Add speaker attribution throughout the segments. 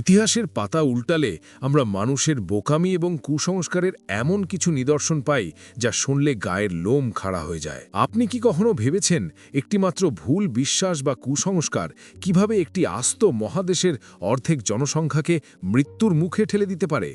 Speaker 1: ইতিহাসের পাতা উল্টালে আমরা মানুষের বোকামি এবং কুসংস্কারের এমন কিছু নিদর্শন পাই যা শুনলে গায়ের লোম খাড়া হয়ে যায় আপনি কি কখনো ভেবেছেন একটিমাত্র ভুল বিশ্বাস বা কুসংস্কার কিভাবে একটি আস্ত মহাদেশের অর্ধেক জনসংখ্যাকে মৃত্যুর মুখে ঠেলে দিতে পারে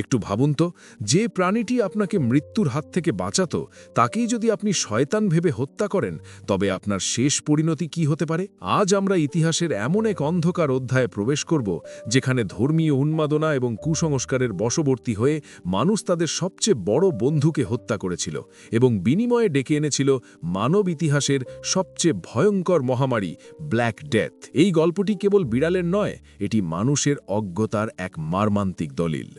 Speaker 1: একটু ভাবুন তো যে প্রাণীটি আপনাকে মৃত্যুর হাত থেকে বাঁচাত তাকেই যদি আপনি শয়তান ভেবে হত্যা করেন তবে আপনার শেষ পরিণতি কি হতে পারে আজ আমরা ইতিহাসের এমন এক অন্ধকার অধ্যায়ে প্রবেশ করব যেখানে ধর্মীয় উন্মাদনা এবং কুসংস্কারের বশবর্তী হয়ে মানুষ তাদের সবচেয়ে বড় বন্ধুকে হত্যা করেছিল এবং বিনিময়ে ডেকে এনেছিল মানব ইতিহাসের সবচেয়ে ভয়ঙ্কর মহামারী ব্ল্যাক ডেথ এই গল্পটি কেবল বিড়ালের নয় এটি মানুষের অজ্ঞতার এক মার্মান্তিক দলিল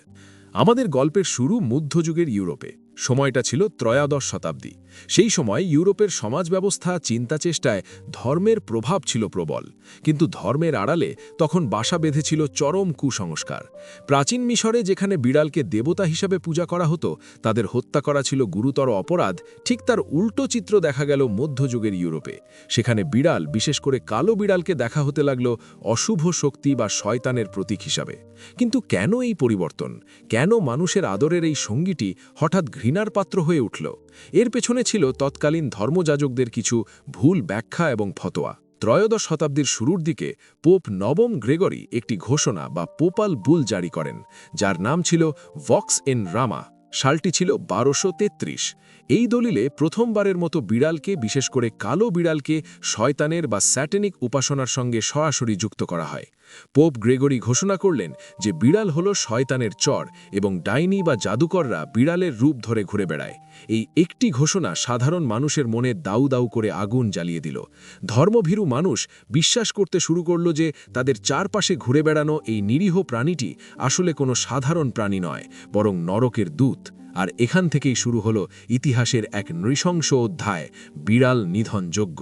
Speaker 1: আমাদের গল্পের শুরু মধ্যযুগের ইউরোপে সময়টা ছিল ত্রয়োদশ শতাব্দী সেই সময় ইউরোপের সমাজ ব্যবস্থা চিন্তা চেষ্টায় ধর্মের প্রভাব ছিল প্রবল কিন্তু ধর্মের আড়ালে তখন বাসা বেঁধেছিল চরম কুসংস্কার প্রাচীন মিশরে যেখানে বিড়ালকে দেবতা হিসাবে পূজা করা হতো তাদের হত্যা করা ছিল গুরুতর অপরাধ ঠিক তার উল্টো চিত্র দেখা গেল মধ্যযুগের ইউরোপে সেখানে বিড়াল বিশেষ করে কালো বিড়ালকে দেখা হতে লাগল অশুভ শক্তি বা শয়তানের প্রতীক হিসাবে কিন্তু কেন এই পরিবর্তন কেন মানুষের আদরের এই সঙ্গীটি হঠাৎ ঘৃণার পাত্র হয়ে উঠল এর পেছনে ছিল তৎকালীন ধর্মযাজকদের কিছু ভুল ব্যাখ্যা এবং ফতোয়া ত্রয়োদশ শতাব্দীর শুরুর দিকে পোপ নবম গ্রেগরি একটি ঘোষণা বা পোপাল বুল জারি করেন যার নাম ছিল ভক্স এন রামা সালটি ছিল বারোশো এই দলিলে প্রথমবারের মতো বিড়ালকে বিশেষ করে কালো বিড়ালকে শয়তানের বা স্যাটেনিক উপাসনার সঙ্গে সরাসরি যুক্ত করা হয় পোপ গ্রেগরি ঘোষণা করলেন যে বিড়াল হল শয়তানের চর এবং ডাইনি বা জাদুকররা বিড়ালের রূপ ধরে ঘুরে বেড়ায় এই একটি ঘোষণা সাধারণ মানুষের মনে দাউ দাউ করে আগুন জ্বালিয়ে দিল ধর্মভীরু মানুষ বিশ্বাস করতে শুরু করল যে তাদের চারপাশে ঘুরে বেড়ানো এই নিরীহ প্রাণীটি আসলে কোনো সাধারণ প্রাণী নয় বরং নরকের দূত আর এখান থেকেই শুরু হলো ইতিহাসের এক নৃশংস অধ্যায় বিড়াল নিধনযোগ্য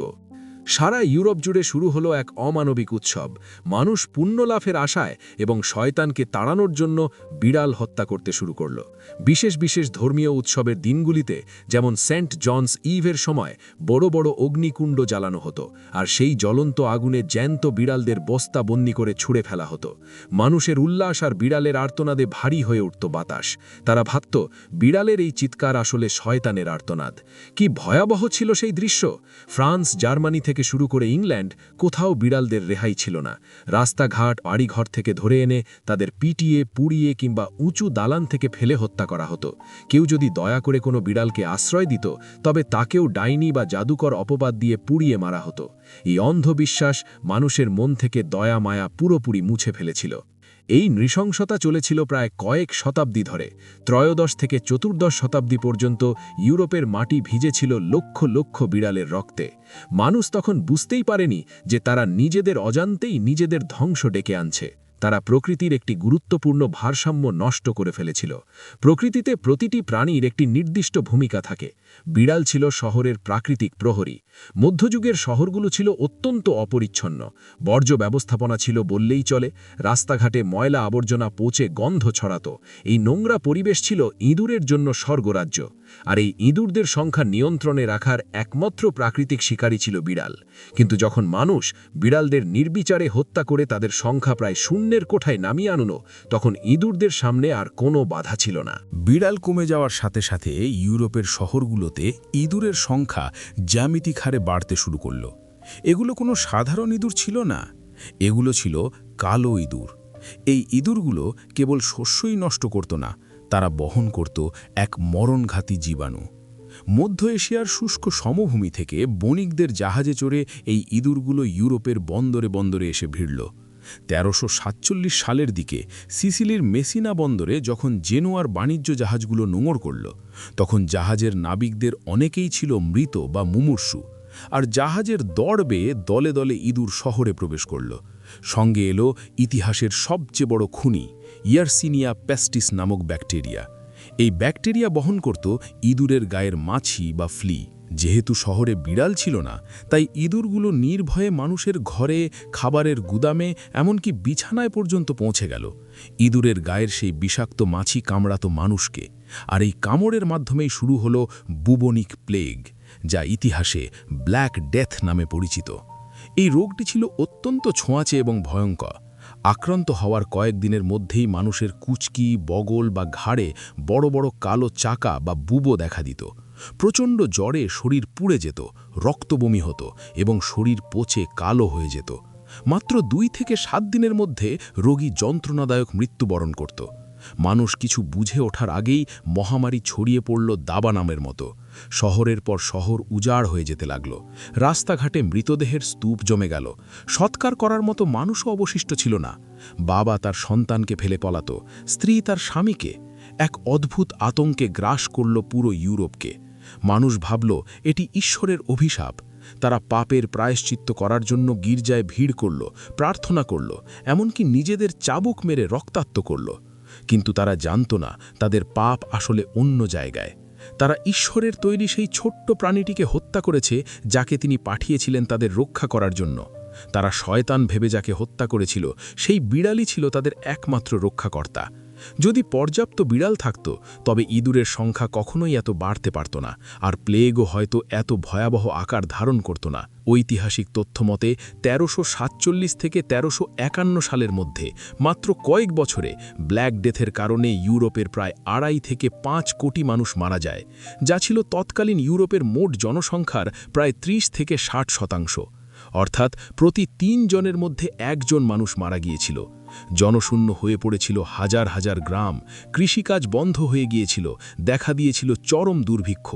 Speaker 1: সারা ইউরোপ জুড়ে শুরু হলো এক অমানবিক উৎসব মানুষ পুণ্যলাভের আশায় এবং শয়তানকে তাড়ানোর জন্য বিড়াল হত্যা করতে শুরু করল বিশেষ বিশেষ ধর্মীয় উৎসবের দিনগুলিতে যেমন সেন্ট জনস ইভের সময় বড় বড় অগ্নিকুণ্ড জ্বালানো হতো আর সেই জ্বলন্ত আগুনে জ্যান্ত বিড়ালদের বস্তা বন্দি করে ছুঁড়ে ফেলা হতো মানুষের উল্লাস আর বিড়ালের আর্তনাদে ভারী হয়ে উঠত বাতাস তারা ভাবত বিড়ালের এই চিৎকার আসলে শয়তানের আর্তনাদ কি ভয়াবহ ছিল সেই দৃশ্য ফ্রান্স জার্মানি থেকে থেকে শুরু করে ইংল্যান্ড কোথাও বিড়ালদের রেহাই ছিল না রাস্তাঘাট বাড়িঘর থেকে ধরে এনে তাদের পিটিয়ে পুড়িয়ে কিংবা উঁচু দালান থেকে ফেলে হত্যা করা হতো কেউ যদি দয়া করে কোনো বিড়ালকে আশ্রয় দিত তবে তাকেও ডাইনি বা জাদুকর অপবাদ দিয়ে পুড়িয়ে মারা হতো এই অন্ধবিশ্বাস মানুষের মন থেকে দয়া মায়া পুরোপুরি মুছে ফেলেছিল এই নৃশংসতা চলেছিল প্রায় কয়েক শতাব্দী ধরে ত্রয়োদশ থেকে চতুর্দশ শতাব্দী পর্যন্ত ইউরোপের মাটি ভিজেছিল লক্ষ লক্ষ বিড়ালের রক্তে মানুষ তখন বুঝতেই পারেনি যে তারা নিজেদের অজান্তেই নিজেদের ধ্বংস ডেকে আনছে তারা প্রকৃতির একটি গুরুত্বপূর্ণ ভারসাম্য নষ্ট করে ফেলেছিল প্রকৃতিতে প্রতিটি প্রাণীর একটি নির্দিষ্ট ভূমিকা থাকে বিড়াল ছিল শহরের প্রাকৃতিক প্রহরী মধ্যযুগের শহরগুলো ছিল অত্যন্ত অপরিচ্ছন্ন বর্জ্য ব্যবস্থাপনা ছিল বললেই চলে রাস্তাঘাটে ময়লা আবর্জনা পচে গন্ধ ছড়াত এই নোংরা পরিবেশ ছিল ইঁদুরের জন্য স্বর্গরাজ্য আর এই ইঁদুরদের সংখ্যা নিয়ন্ত্রণে রাখার একমাত্র প্রাকৃতিক শিকারী ছিল বিড়াল কিন্তু যখন মানুষ বিড়ালদের নির্বিচারে হত্যা করে তাদের সংখ্যা প্রায় শূন্য অন্যের কোঠায় নামিয়ে আনুনো তখন ইঁদুরদের সামনে আর কোনো বাধা ছিল না
Speaker 2: বিড়াল কমে যাওয়ার সাথে সাথে ইউরোপের শহরগুলোতে ইঁদুরের সংখ্যা জ্যামিতিক হারে বাড়তে শুরু করল এগুলো কোনো সাধারণ ইঁদুর ছিল না এগুলো ছিল কালো ইঁদুর এই ইঁদুরগুলো কেবল শস্যই নষ্ট করত না তারা বহন করত এক মরণঘাতী জীবাণু মধ্য এশিয়ার শুষ্ক সমভূমি থেকে বণিকদের জাহাজে চড়ে এই ইঁদুরগুলো ইউরোপের বন্দরে বন্দরে এসে ভিড়ল তেরোশো সালের দিকে সিসিলির মেসিনা বন্দরে যখন জেনোয়ার বাণিজ্য জাহাজগুলো নোঙর করল তখন জাহাজের নাবিকদের অনেকেই ছিল মৃত বা মুমূর্ষু আর জাহাজের দড় বেয়ে দলে দলে ইঁদুর শহরে প্রবেশ করল সঙ্গে এলো ইতিহাসের সবচেয়ে বড় খুনি ইয়ারসিনিয়া প্যাস্টিস নামক ব্যাকটেরিয়া এই ব্যাকটেরিয়া বহন করত ইঁদুরের গায়ের মাছি বা ফ্লি যেহেতু শহরে বিড়াল ছিল না তাই ইঁদুরগুলো নির্ভয়ে মানুষের ঘরে খাবারের গুদামে এমনকি বিছানায় পর্যন্ত পৌঁছে গেল ইঁদুরের গায়ের সেই বিষাক্ত মাছি কামড়াত মানুষকে আর এই কামড়ের মাধ্যমেই শুরু হলো বুবনিক প্লেগ যা ইতিহাসে ব্ল্যাক ডেথ নামে পরিচিত এই রোগটি ছিল অত্যন্ত ছোঁয়াচে এবং ভয়ঙ্কর আক্রান্ত হওয়ার কয়েকদিনের মধ্যেই মানুষের কুচকি বগল বা ঘাড়ে বড় বড় কালো চাকা বা বুবো দেখা দিত প্রচণ্ড জ্বরে শরীর পুড়ে যেত রক্তবমি হতো এবং শরীর পচে কালো হয়ে যেত মাত্র দুই থেকে সাত দিনের মধ্যে রোগী যন্ত্রণাদায়ক মৃত্যুবরণ করত মানুষ কিছু বুঝে ওঠার আগেই মহামারী ছড়িয়ে পড়ল দাবা নামের মতো শহরের পর শহর উজাড় হয়ে যেতে লাগল রাস্তাঘাটে মৃতদেহের স্তূপ জমে গেল সৎকার করার মতো মানুষও অবশিষ্ট ছিল না বাবা তার সন্তানকে ফেলে পলাত স্ত্রী তার স্বামীকে এক অদ্ভুত আতঙ্কে গ্রাস করল পুরো ইউরোপকে মানুষ ভাবল এটি ঈশ্বরের অভিশাপ তারা পাপের প্রায়শ্চিত্ত করার জন্য গির্জায় ভিড় করল প্রার্থনা করল এমনকি নিজেদের চাবুক মেরে রক্তাক্ত করল কিন্তু তারা জানত না তাদের পাপ আসলে অন্য জায়গায় তারা ঈশ্বরের তৈরি সেই ছোট্ট প্রাণীটিকে হত্যা করেছে যাকে তিনি পাঠিয়েছিলেন তাদের রক্ষা করার জন্য তারা শয়তান ভেবে যাকে হত্যা করেছিল সেই বিড়ালই ছিল তাদের একমাত্র রক্ষাকর্তা যদি পর্যাপ্ত বিড়াল থাকত তবে ইঁদুরের সংখ্যা কখনোই এত বাড়তে পারত না আর প্লেগও হয়তো এত ভয়াবহ আকার ধারণ করত না ঐতিহাসিক তথ্যমতে তেরোশো সাতচল্লিশ থেকে তেরোশো একান্ন সালের মধ্যে মাত্র কয়েক বছরে ব্ল্যাক ডেথের কারণে ইউরোপের প্রায় আড়াই থেকে পাঁচ কোটি মানুষ মারা যায় যা ছিল তৎকালীন ইউরোপের মোট জনসংখ্যার প্রায় ৩০ থেকে ষাট শতাংশ অর্থাৎ প্রতি তিন জনের মধ্যে একজন মানুষ মারা গিয়েছিল জনশূন্য হয়ে পড়েছিল হাজার হাজার গ্রাম কৃষিকাজ বন্ধ হয়ে গিয়েছিল দেখা দিয়েছিল চরম দুর্ভিক্ষ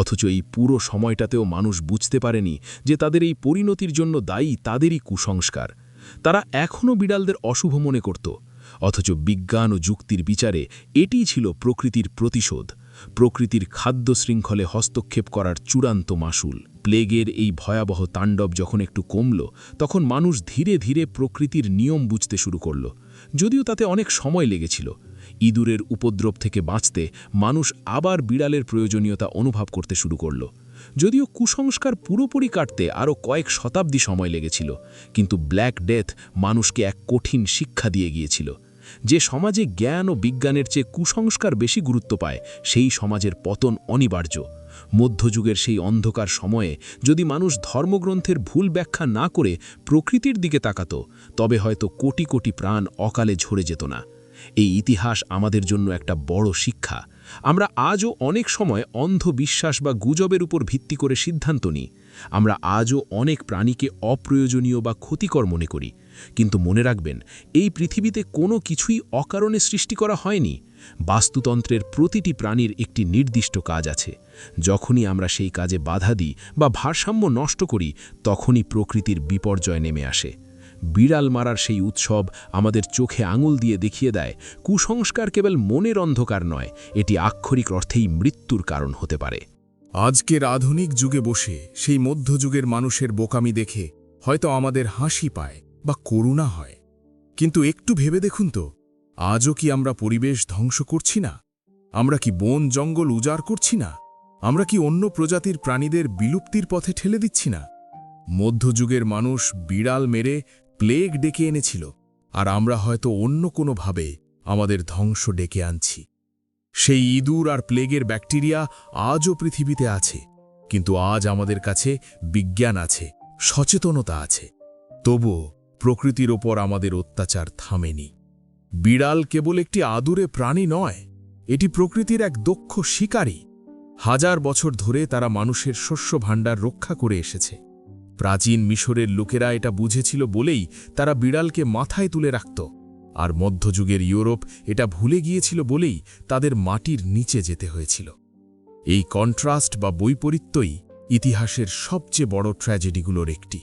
Speaker 2: অথচ এই পুরো সময়টাতেও মানুষ বুঝতে পারেনি যে তাদের এই পরিণতির জন্য দায়ী তাদেরই কুসংস্কার তারা এখনও বিড়ালদের অশুভ মনে করত অথচ বিজ্ঞান ও যুক্তির বিচারে এটি ছিল প্রকৃতির প্রতিশোধ প্রকৃতির খাদ্য শৃঙ্খলে হস্তক্ষেপ করার চূড়ান্ত মাসুল প্লেগের এই ভয়াবহ তাণ্ডব যখন একটু কমল তখন মানুষ ধীরে ধীরে প্রকৃতির নিয়ম বুঝতে শুরু করল যদিও তাতে অনেক সময় লেগেছিল ইঁদুরের উপদ্রব থেকে বাঁচতে মানুষ আবার বিড়ালের প্রয়োজনীয়তা অনুভব করতে শুরু করল যদিও কুসংস্কার পুরোপুরি কাটতে আরও কয়েক শতাব্দী সময় লেগেছিল কিন্তু ব্ল্যাক ডেথ মানুষকে এক কঠিন শিক্ষা দিয়ে গিয়েছিল যে সমাজে জ্ঞান ও বিজ্ঞানের চেয়ে কুসংস্কার বেশি গুরুত্ব পায় সেই সমাজের পতন অনিবার্য মধ্যযুগের সেই অন্ধকার সময়ে যদি মানুষ ধর্মগ্রন্থের ভুল ব্যাখ্যা না করে প্রকৃতির দিকে তাকাত তবে হয়তো কোটি কোটি প্রাণ অকালে ঝরে যেত না এই ইতিহাস আমাদের জন্য একটা বড় শিক্ষা আমরা আজও অনেক সময় অন্ধ বিশ্বাস বা গুজবের উপর ভিত্তি করে সিদ্ধান্ত নিই আমরা আজও অনেক প্রাণীকে অপ্রয়োজনীয় বা ক্ষতিকর মনে করি কিন্তু মনে রাখবেন এই পৃথিবীতে কোনো কিছুই অকারণে সৃষ্টি করা হয়নি বাস্তুতন্ত্রের প্রতিটি প্রাণীর একটি নির্দিষ্ট কাজ আছে যখনই আমরা সেই কাজে বাধা দিই বা ভারসাম্য নষ্ট করি তখনই প্রকৃতির বিপর্যয় নেমে আসে বিড়াল মারার সেই উৎসব আমাদের চোখে আঙুল দিয়ে দেখিয়ে দেয় কুসংস্কার কেবল মনের অন্ধকার নয় এটি আক্ষরিক অর্থেই মৃত্যুর কারণ হতে পারে
Speaker 1: আজকের আধুনিক যুগে বসে সেই মধ্যযুগের মানুষের বোকামি দেখে হয়তো আমাদের হাসি পায় বা করুণা হয় কিন্তু একটু ভেবে দেখুন তো আজও কি আমরা পরিবেশ ধ্বংস করছি না আমরা কি বন জঙ্গল উজাড় করছি না আমরা কি অন্য প্রজাতির প্রাণীদের বিলুপ্তির পথে ঠেলে দিচ্ছি না মধ্যযুগের মানুষ বিড়াল মেরে প্লেগ ডেকে এনেছিল আর আমরা হয়তো অন্য কোনোভাবে আমাদের ধ্বংস ডেকে আনছি সেই ইঁদুর আর প্লেগের ব্যাকটেরিয়া আজও পৃথিবীতে আছে কিন্তু আজ আমাদের কাছে বিজ্ঞান আছে সচেতনতা আছে তবুও প্রকৃতির ওপর আমাদের অত্যাচার থামেনি বিড়াল কেবল একটি আদুরে প্রাণী নয় এটি প্রকৃতির এক দক্ষ শিকারী হাজার বছর ধরে তারা মানুষের শস্য ভাণ্ডার রক্ষা করে এসেছে প্রাচীন মিশরের লোকেরা এটা বুঝেছিল বলেই তারা বিড়ালকে মাথায় তুলে রাখত আর মধ্যযুগের ইউরোপ এটা ভুলে গিয়েছিল বলেই তাদের মাটির নিচে যেতে হয়েছিল এই কন্ট্রাস্ট বা বৈপরীত্যই ইতিহাসের সবচেয়ে বড় ট্র্যাজেডিগুলোর একটি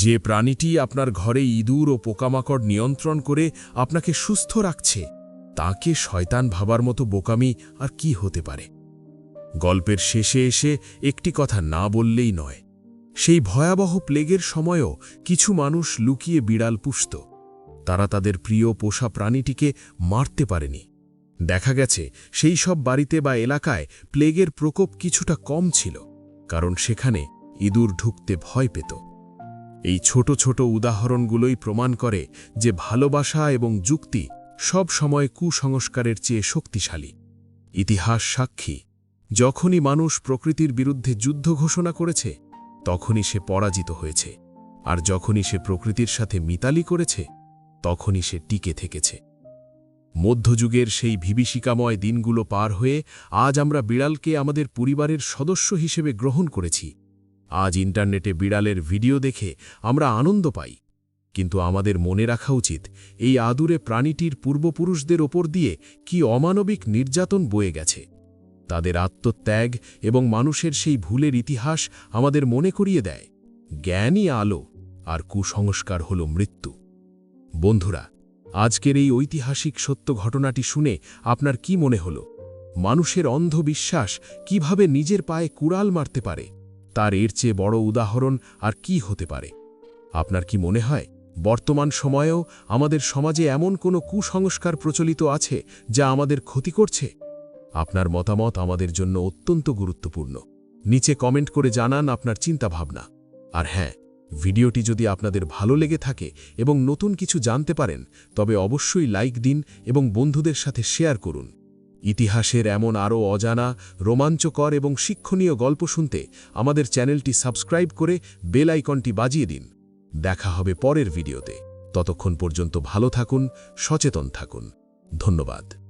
Speaker 1: যে প্রাণীটি আপনার ঘরে ইঁদুর ও পোকামাকড় নিয়ন্ত্রণ করে আপনাকে সুস্থ রাখছে তাকে শয়তান ভাবার মতো বোকামি আর কি হতে পারে গল্পের শেষে এসে একটি কথা না বললেই নয় সেই ভয়াবহ প্লেগের সময়ও কিছু মানুষ লুকিয়ে বিড়াল পুষত তারা তাদের প্রিয় পোষা প্রাণীটিকে মারতে পারেনি দেখা গেছে সেই সব বাড়িতে বা এলাকায় প্লেগের প্রকোপ কিছুটা কম ছিল কারণ সেখানে ইঁদুর ঢুকতে ভয় পেত এই ছোট ছোট উদাহরণগুলোই প্রমাণ করে যে ভালোবাসা এবং যুক্তি সব সময় কুসংস্কারের চেয়ে শক্তিশালী ইতিহাস সাক্ষী যখনই মানুষ প্রকৃতির বিরুদ্ধে যুদ্ধ ঘোষণা করেছে তখনই সে পরাজিত হয়েছে আর যখনই সে প্রকৃতির সাথে মিতালি করেছে তখনই সে টিকে থেকেছে মধ্যযুগের সেই ভিবিষিকাময় দিনগুলো পার হয়ে আজ আমরা বিড়ালকে আমাদের পরিবারের সদস্য হিসেবে গ্রহণ করেছি আজ ইন্টারনেটে বিড়ালের ভিডিও দেখে আমরা আনন্দ পাই কিন্তু আমাদের মনে রাখা উচিত এই আদুরে প্রাণীটির পূর্বপুরুষদের ওপর দিয়ে কি অমানবিক নির্যাতন বয়ে গেছে তাদের আত্মত্যাগ এবং মানুষের সেই ভুলের ইতিহাস আমাদের মনে করিয়ে দেয় জ্ঞানই আলো আর কুসংস্কার হল মৃত্যু বন্ধুরা আজকের এই ঐতিহাসিক সত্য ঘটনাটি শুনে আপনার কি মনে হল মানুষের অন্ধবিশ্বাস কিভাবে নিজের পায়ে কুড়াল মারতে পারে তার এর চেয়ে বড় উদাহরণ আর কি হতে পারে আপনার কি মনে হয় বর্তমান সময়েও আমাদের সমাজে এমন কোনো কুসংস্কার প্রচলিত আছে যা আমাদের ক্ষতি করছে আপনার মতামত আমাদের জন্য অত্যন্ত গুরুত্বপূর্ণ নিচে কমেন্ট করে জানান আপনার চিন্তাভাবনা আর হ্যাঁ ভিডিওটি যদি আপনাদের ভালো লেগে থাকে এবং নতুন কিছু জানতে পারেন তবে অবশ্যই লাইক দিন এবং বন্ধুদের সাথে শেয়ার করুন ইতিহাসের এমন আরও অজানা রোমাঞ্চকর এবং শিক্ষণীয় গল্প শুনতে আমাদের চ্যানেলটি সাবস্ক্রাইব করে বেল আইকনটি বাজিয়ে দিন দেখা হবে পরের ভিডিওতে ততক্ষণ পর্যন্ত ভালো থাকুন সচেতন থাকুন ধন্যবাদ